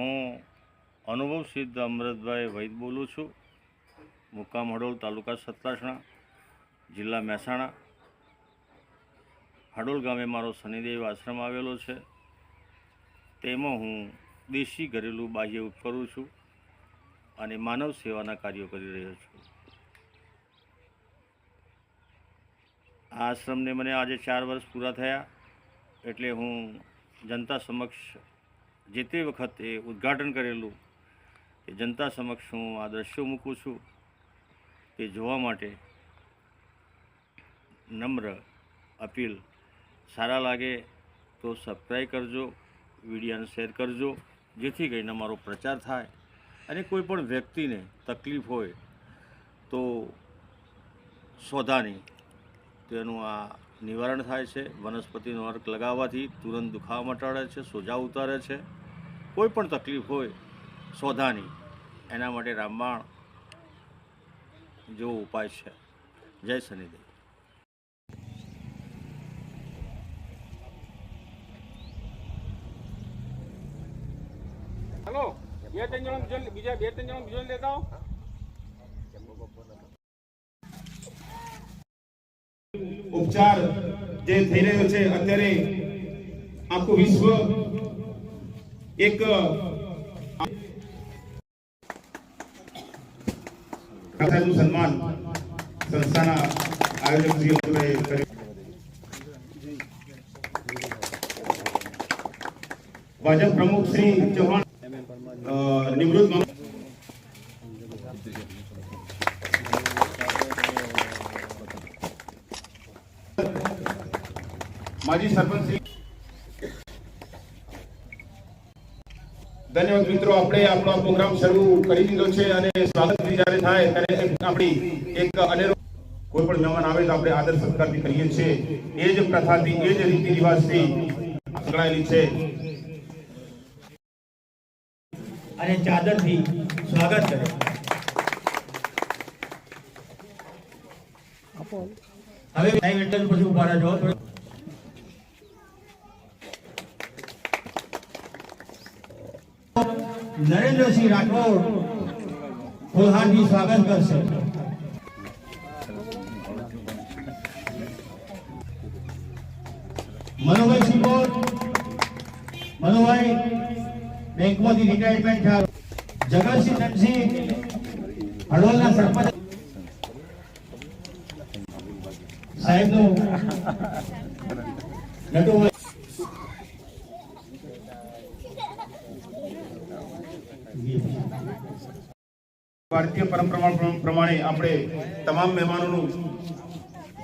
હું અનુભવ સિદ્ધ અમૃતભાઈ વૈદ બોલું છું. મુક્કામ હડોળ તાલુકા સતલાસણા, જિલ્લા મહેસાણા. હડોળ ગામે મારો શનિદેવ આશ્રમ આવેલો છે. તેમાં હું દેશી ઘરેલું બાહ્ય કરું છું અને માનવ સેવાના કાર્યો કરી રહ્યો છું. આ આશ્રમને મને આજે ચાર વર્ષ પૂરા થયા એટલે હું જનતા સમક્ષ જે તે વખતે ઉદ્ઘાટન કરેલું, એ જનતા સમક્ષ હું આ દ્રશ્યો મૂકું છું. તે જોવા માટે નમ્ર અપીલ. સારા લાગે તો સબસ્ક્રાઈબ કરજો, વિડીયોને શેર કરજો, જેથી કરીને મારો પ્રચાર થાય અને કોઈ પણ વ્યક્તિને તકલીફ હોય તો સોધાની તેનું આ નિવારણ થાય છે. વનસ્પતિનો અર્ક લગાવવાથી તુરંત દુખાવા મટાડે છે, સોજા ઉતારે છે. કોઈ પણ તકલીફ હોય સોધાની એના માટે રામબાણ જેવો ઉપાય છે. જય શનિદેવ. હલો બે ત્રણ જણા બીજો બીજા બે ત્રણ જણા બીજો લેતા આવો. ઉપચાર જે થઈ રહ્યો છે અત્યારે આખું વિશ્વ એક રાજાનું સન્માન સંસ્થાના આયોજક શ્રી અતુલભાઈએ કર્યું. ભાજપ પ્રમુખ શ્રી ચૌહાણ અ, નિવૃત્ત મામલતદાર માજી સરપંચ શ્રી ધન્યવાદ મિત્રો આપણે આપણો પ્રોગ્રામ શરૂ કરી દીધો છે અને સ્વાગત જ્યારે થાય ત્યારે આપણી એક અનેરો કોઈ પણ મહેમાન આવે તો આપણે આદર સત્કારથી કરીએ છીએ. એ જ પ્રથાથી એ જ રીતિ રિવાજથી સંકળાયેલી છે. અને ચાદરથી સ્વાગત કરે. હવે ટાઈમ એટેન્ડ પછી ઊભા રહેજો. નરેન્દ્રસિંહ રાઠોડ ફુલહારજી સ્વાગત કરશે. મનોભાઈ સિંહોર મનોભાઈ બેંકમાંથી રિટાયરમેન્ટ થયા. જગતસિંહ ધનસિંહ ના સરપંચ. સાહેબનું નટુભાઈ ભારતીય પરંપરા પ્રમાણે આપણે તમામ મહેમાનોનું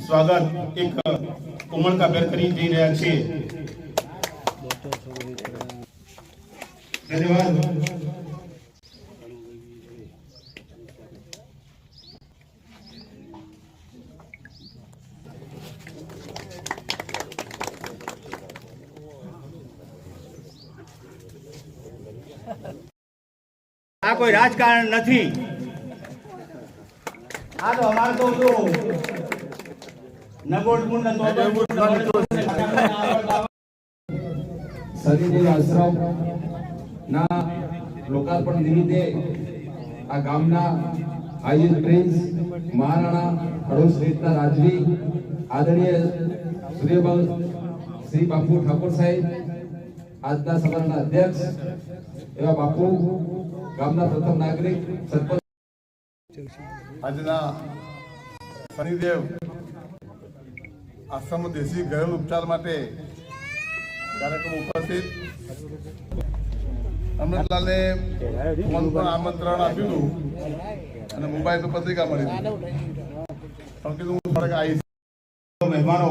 સ્વાગત એક ઉમળકાભેર કરી જઈ રહ્યા છીએ. ધન્યવાદ. આ કોઈ રાજકારણ નથી. આ તો અમારે તો જો નગોડ મુંડ શનિદેવ આશ્રમ ના લોકાર્પણ નિમિત્તે આ ગામના આયુષ પ્રિન્સ મહારાણા હડોસ રીતના રાજવી આદરણીય સૂર્યબલ શ્રી બાપુ ઠાકોર સાહેબ આજના સભાના અધ્યક્ષ એવા બાપુ ગામના પ્રથમ નાગરિક સરપંચ આજના શનિદેવ આશ્રમ દેશી ઘરેલું ઉપચાર માટે કાર્યક્રમ ઉપસ્થિત. અમૃતલાલને ફોન પર આમંત્રણ આપ્યું અને મુંબઈ તો પત્રિકા મળી. પણ કીધું હું થોડાક આવીશ મહેમાનો.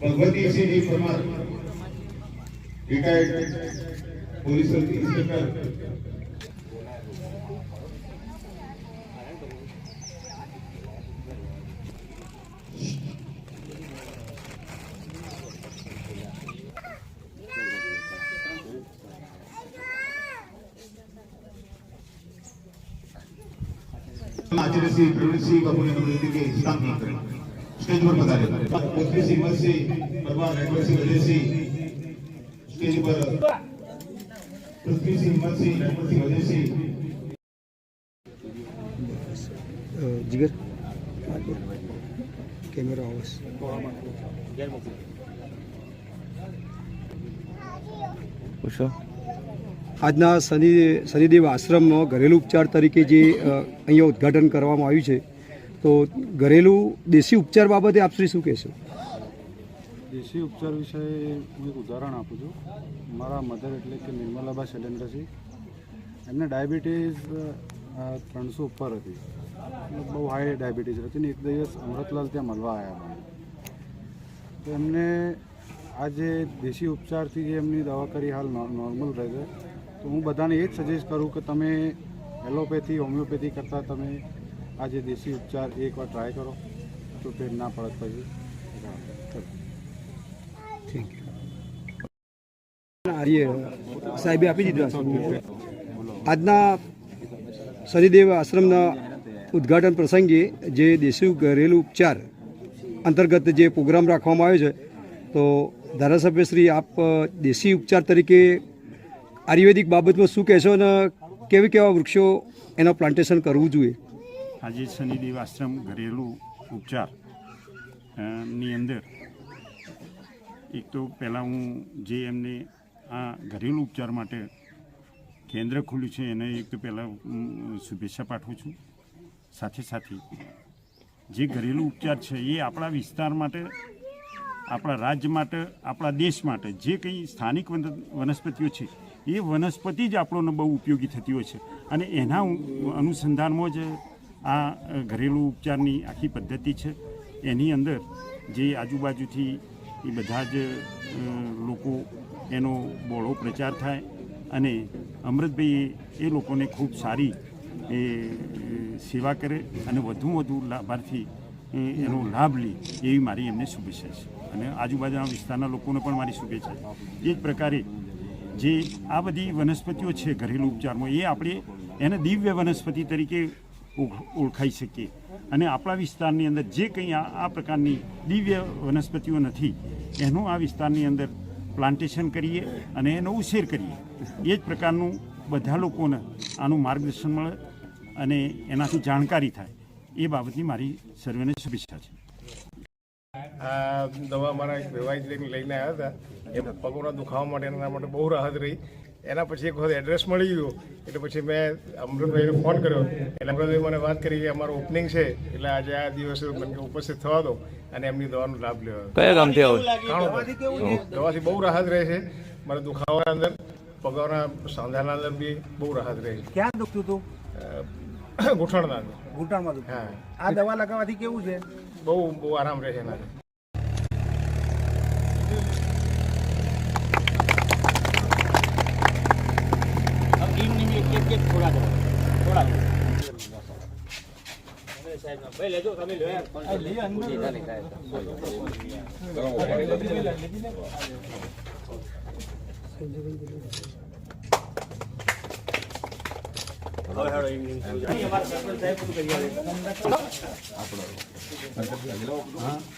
Bhagwatisinhji Parmar retired police inspector બાબુને વિનંતી કે સ્થાન કરેं. સ્ટેજ પર પધાર્યા પૃથ્વીસિંહ હિંમતસિંહ પરમાર રાજવરસિંહ વજયસિંહ સ્ટેજ પર પૃથ્વીસિંહ હિંમતસિંહ રાજવરસિંહ વજયસિંહ જીગર? કેમેરા આવસ આજના શનિ, શનિદેવ આશ્રમમાં ઘરેલું ઉપચાર તરીકે જે અહીંયા ઉદ્ઘાટન કરવામાં આવ્યું છે તો ઘરેલું દેશી ઉપચાર બાબતે આપ શ્રી શું કહેશો? દેશી ઉપચાર વિશે હું એક ઉદાહરણ આપું છું. મારા મધર એટલે કે નિર્મલાબા શૈલેન્દ્રસિંહ. એમને ડાયાબિટીસ ત્રણસો ઉપર હતી. બહુ હાઈ ડાયાબિટીસ હતી ને એક દિવસ અમૃતલાલ ત્યાં મળવા આવ્યા મને તો એમને આ જે દેશી ઉપચારથી જે એમની દવા કરી હાલ નોર્મલ રહે છે. તો હું બધાને એ જ સજેસ્ટ કરું કે તમે એલોપેથી, હોમિયોપેથી કરતાં તમે આ જે દેશી ઉપચાર એકવાર ટ્રાય કરો, તો ફેર ના પડત પછી. સાહેબે આપી દીધું આજના શનિદેવ આશ્રમના ઉદ્ઘાટન પ્રસંગે જે દેશી ઘરેલું ઉપચાર અંતર્ગત જે પ્રોગ્રામ રાખવામાં આવ્યો છે, તો ધારાસભ્ય શ્રી, આપ દેશી ઉપચાર તરીકે આયુર્વેદિક બાબતમાં શું કહેશો અને કેવી કેવા વૃક્ષો એનું પ્લાન્ટેશન કરવું જોઈએ? આજે શનિદેવ આશ્રમ ઘરેલું ઉપચારની અંદર. એક તો પહેલાં હું જે એમને આ ઘરેલું ઉપચાર માટે કેન્દ્ર ખુલ્યું છે, એને એક તો પહેલાં શુભેચ્છા પાઠવું છું. સાથે સાથે જે ઘરેલું ઉપચાર છે, એ આપણા વિસ્તાર માટે, આપણા રાજ્ય માટે, આપણા દેશ માટે જે કંઈ સ્થાનિક વન- વનસ્પતિઓ છે, એ વનસ્પતિ જ આપણને બહુ ઉપયોગી થતી હોય છે. અને એના અનુસંધાનમાં જ આ ઘરેલુ ઉપચારની આખી પદ્ધતિ છે. એની અંદર જે આજુબાજુથી એ બધા જ લોકો એનો બહોળો પ્રચાર થાય અને અમૃતભાઈએ એ લોકોને ખૂબ સારી એ સેવા કરે અને વધુ વધુ લાભાર્થી એનો લાભ લે એવી મારી એમને શુભેચ્છા છે. અને આજુબાજુના વિસ્તારના લોકોને પણ મારી શુભેચ્છા છે. એ જ પ્રકારે જે આ બધી વનસ્પતિઓ છે ઘરેલું ઉપચારમાં, એ આપણે એને દિવ્ય વનસ્પતિ તરીકે ઓળખાઈ શકીએ. અને આપણા વિસ્તારની અંદર જે કંઈ આ પ્રકારની દિવ્ય વનસ્પતિઓ નથી, એનું આ વિસ્તારની અંદર પ્લાન્ટેશન કરીએ અને એનો ઉછેર કરીએ. એ જ પ્રકારનું બધા લોકોને આનું માર્ગદર્શન મળે અને એનાથી જાણકારી થાય. એ બાબતની મારી સર્વેને શુભેચ્છા છે. આ દવા મારા એક વ્યવહાર લઈને આવ્યા હતા. એ પગોના દુખાવા માટે એના માટે બહુ રાહત રહી. એના પછી એક વખત એડ્રેસ મળી ગયું. એટલે પછી મેં અમૃતભાઈને ફોન કર્યો. એટલે અમૃતભાઈ મને વાત કરી કે અમારું ઓપનિંગ છે. એટલે આજે આ દિવસે મને ઉપસ્થિત થવા દો. અને એમની દવાનો લાભ લેવા કયા ગામથી આવો? દવાથી બહુ રાહત રહે છે. મારા દુખાવાના અંદર પગાવના સાંધાના અંદર બી બહુ રાહત રહે છે. ક્યાં દુખતું હતું? ઘૂંટણના અંદર. ઘૂંટણમાં દુખતું હા. આ દવા લગાવવાથી કેવું છે? બહુ બહુ આરામ રહે છે એનાથી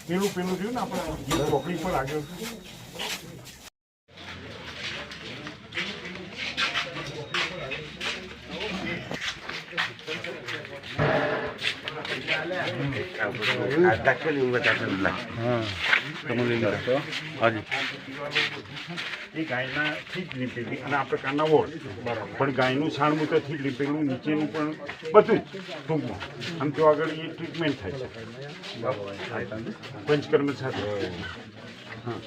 પેલું પેલું થયું ને આપણે? પર આગળ અને આ પ્રકારના ઓળ પણ ગાયનું છાણમું તો થી લીપેલું નીચેનું પણ બધું જ ટૂંકમાં આમ તો આગળ એ ટ્રીટમેન્ટ થાય છે. પંચકર્મ સાથે હા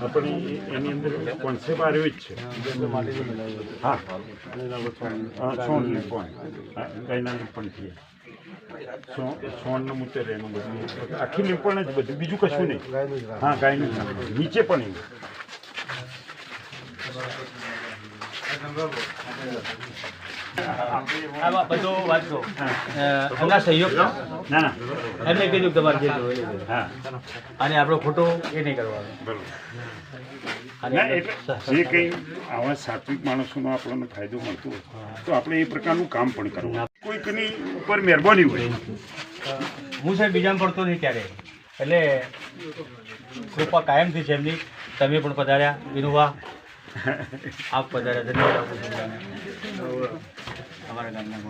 આપણે એની અંદર કોન્સેપ્ટ આવ્યો જ છે હા સોન લીંપણ ગાયના લીંપણથી સો- સોનનું મૂતર એનું બધું. આખી લીંપણ જ બધું. બીજું કશું નહીં. હા ગાયનું. નીચે પણ એવું. આમાં બધો વાંચો. એમના સહયોગ ના ના. એમને કીધું તમારે જે જોવું એ લેજો. હા. અને આપણો ખોટો એ નહીં કરવાનો. જે કંઈ આવા સાત્વિક માણસોનો આપણને ફાયદો મળતો હોય તો આપણે એ પ્રકારનું કામ પણ કરવું કોઈકની ઉપર મહેરબાની હોય. હું સાહેબ બીજામાં પડતો નહીં ત્યારે એટલે કૃપા કાયમથી છે એમની. તમે પણ પધાર્યા. વિનુભા આપ પધાર્યા ધન્યવાદ અમારા ગામના